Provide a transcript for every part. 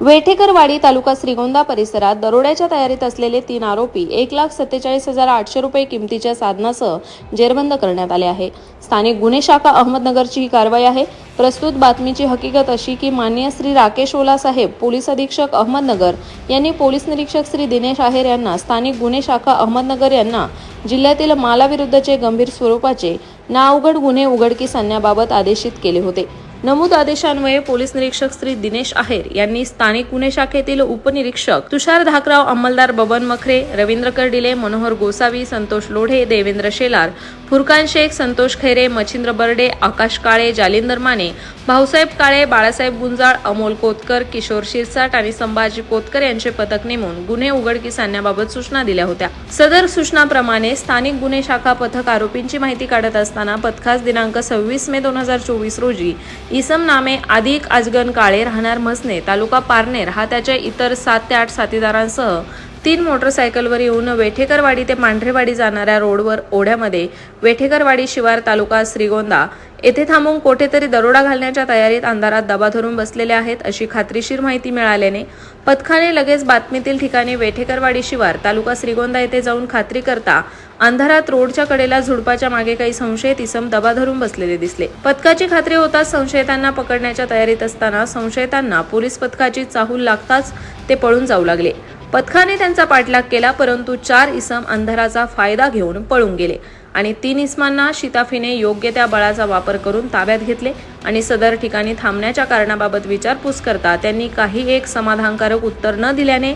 वेठेकरवाडी तालुका श्रीगोंदा परिसरात दरोड्याच्या तयारीत असलेले तीन आरोपी एक लाख सत्तेचाळीस हजार आठशे रुपये किमतीच्या साधनासह जेरबंद करण्यात आले आहे. स्थानिक गुन्हे शाखा अहमदनगरची ही कारवाई आहे. प्रस्तुत बातमीची हकीकत अशी की मान्य श्री राकेश ओला साहेब पोलीस अधीक्षक अहमदनगर यांनी पोलीस निरीक्षक श्री दिनेश आहेर यांना स्थानिक गुन्हे शाखा अहमदनगर यांना जिल्ह्यातील मालाविरुद्धचे गंभीर स्वरूपाचे नाअवघड गुन्हे उघडकीस आणण्याबाबत आदेशित केले होते. नमूद आदेशान्वये पोलीस निरीक्षक श्री दिनेश आहेर यांनी स्थानिक गुन्हे शाखेतील उपनिरीक्षक तुषार धाकराव अंमलदार बबन मखरे रवींद्र कर्डिले मनोहर गोसावी संतोष लोढे देवेंद्र शेलार फुरकान शेख संतोष खैरे मच्छिंद्र बर्डे आकाश काळे जालिंदर माने भाऊसाहेब काळे बाळासाहेब गुंजाळ अमोल कोतकर किशोर शिरसाट आणि संभाजी कोतकर यांचे पथक नेमून गुन्हे उघडकीस आणण्याबाबत सूचना दिल्या होत्या. सदर सूचनाप्रमाणे स्थानिक गुन्हे शाखा पथक आरोपींची माहिती काढत असताना पथकास दिनांक सव्वीस मे दोन हजार चोवीस रोजी इसम नामे अधिक आजगन काळे राहणार म्हसने तालुका पारनेर हा त्याच्या इतर सात ते आठ साथीदारांसह तीन मोटरसायकलवर येऊन वेठेकरवाडी ते मांढरेवाडी जाणाऱ्या रोडवर ओढ्यामध्ये वेठेकरवाडी शिवार तालुका श्रीगोंदा येथे थांबून कोठेतरी दरोडा घालण्याच्या तयारीत अंधारात दबा धरून बसलेले आहेत अशी खात्रीशीर माहिती मिळाल्याने पथकाने लगेच बातमीतील ठिकाणी वेठेकरवाडी शिवार तालुका श्रीगोंदा येथे जाऊन खात्री करता अंधारात रोडच्या कडेला झुडपाच्या मागे काही संशयित इसम दबा धरून बसलेले दिसले. पथकाची खात्री होताच संशयितांना पकडण्याच्या तयारीत असताना संशयितांना पोलीस पथकाची चाहूल लागताच ते पळून जाऊ लागले. पथकाने त्यांचा पाठलाग केला परंतु चार इसम अंधाराचा फायदा घेऊन पळून गेले आणि तीन इस्मांना शिताफीने योग्य त्या बळाचा वापर करून ताब्यात घेतले आणि सदर ठिकाणी थांबण्याच्या कारणाबाबत विचारपूस करता त्यांनी काही एक समाधानकारक उत्तर न दिल्याने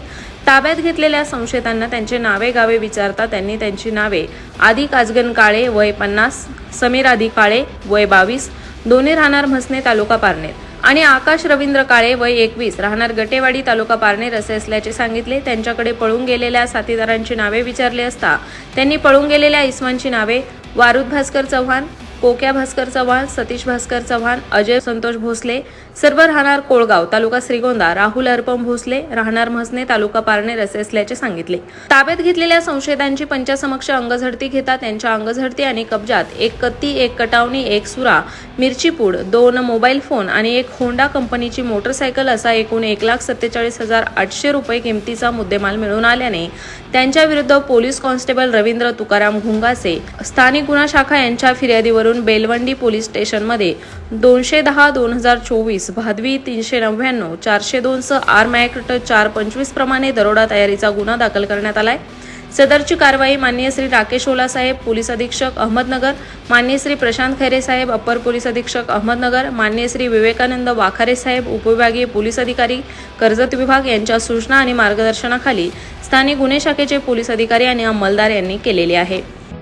ताब्यात घेतलेल्या संशयितांना त्यांचे नावे गावे विचारता त्यांनी त्यांची नावे आदी काजगन काळे वय पन्नास समीर आदी काळे वय बावीस दोन्ही राहणार म्हसने तालुका पारनेर. आणि आकाश रवींद्र काळे वय एकवीस. राहणार गटेवाडी तालुका पारनेर असे असल्याचे सांगितले. त्यांच्याकडे पळून गेलेल्या साथीदारांची नावे विचारली असता त्यांनी पळून गेलेल्या इस्मांची नावे वारुद भास्कर चव्हाण कोक्या भास्कर चव्हाण सतीश भास्कर चव्हाण अजय संतोष भोसले सर्व राहणार कोळगाव तालुका श्रीगोंदा. राहुल अर्पम भोसले राहणार म्हसने तालुका पारनेर असे असल्याचे सांगितले. ताब्यात घेतलेल्या संशयितांची पंचासमक्ष अंगझडती घेता त्यांच्या अंगझडती आणि कब्जात एक कत्ती एक कटावणी एक सुरा मिरचीपूड दोन मोबाईल फोन आणि एक होंडा कंपनीची मोटरसायकल असा एकूण एक लाख सत्तेचाळीस हजार आठशे रुपये किमतीचा मुद्देमाल मिळून आल्याने त्यांच्या विरुद्ध पोलीस कॉन्स्टेबल रवींद्र तुकाराम घुंगासे स्थानिक गुन्हा शाखा यांच्या फिर्यादीवरून बेलवंडी पोलीस स्टेशनमध्ये दोनशे दहा दोन हजार चोवीस भादवी तीनशे नव्याण्णव चारशे दोन आर्म ॲक्ट चार पंचवीस प्रमाणे दरोडा तयारीचा गुन्हा दाखल करण्यात आलाय. सदरची कारवाई माननीय श्री राकेश ओला साहेब पोलीस अधीक्षक अहमदनगर माननीय श्री प्रशांत खैरे साहेब अप्पर पोलीस अधीक्षक अहमदनगर माननीय श्री विवेकानंद वाखारे साहेब उपविभागीय पोलीस अधिकारी कर्जत विभाग यांच्या सूचना आणि मार्गदर्शनाखाली स्थानिक गुन्हे शाखेचे पोलीस अधिकारी आणि अंमलदार यांनी केलेली आहे.